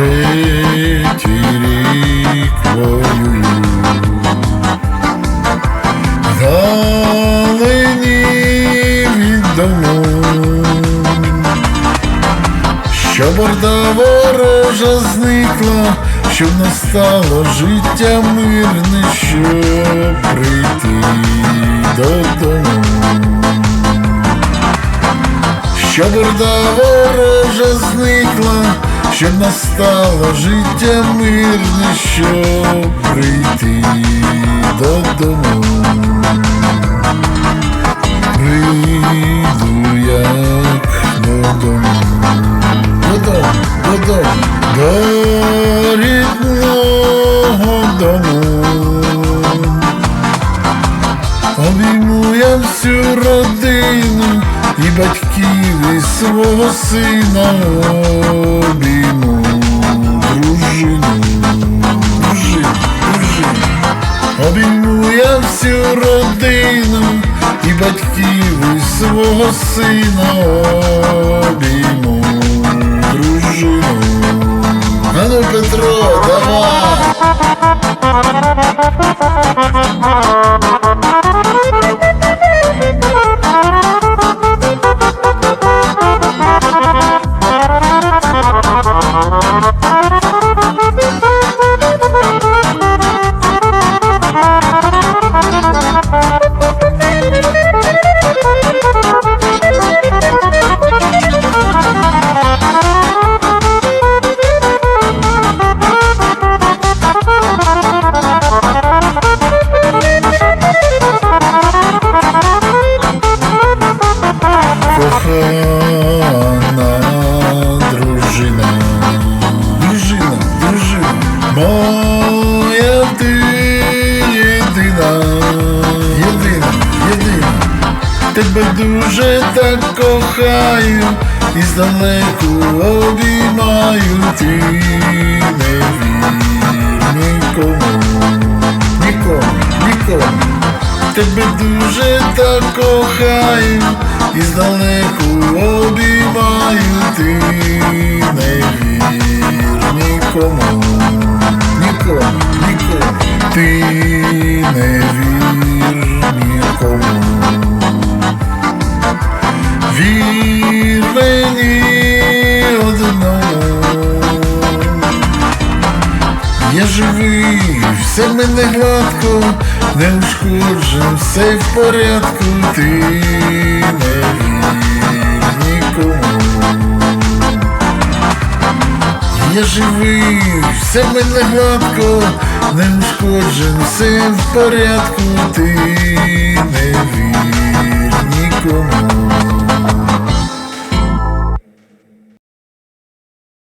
третій рік воюю. Далені від дому, що борда ворожа зникла, щоб настало життя мирне, щоб прийти додому. Що борда ворожа зникла щоб настало життя мирне, щоб прийти додому. Прийду як додому, додому, додому, до рідного дому. Обійму я всю родину і батьків і свого сина обійму дружину, дружину, дружину. Обійму я всю родину і батьків і свого сина обійму дружину. А ну, Петро, дружина, дружина, дружина, моя ти єдина, єдина, єдина, тебе дуже так кохаю і здалеку обіймаю, ти не нікому, нікому, нікому. Тебе дуже так кохаю і здалеку обіймаю, ти не вір нікому, нікому, нікому, ти не вір нікому. Вір мені одному. Я живий, все мене гладко, не ушкоджен, все в порядку, ти не вір я живий, все мене гладко, не ушкоджен, все в порядку, ти не вір нікому.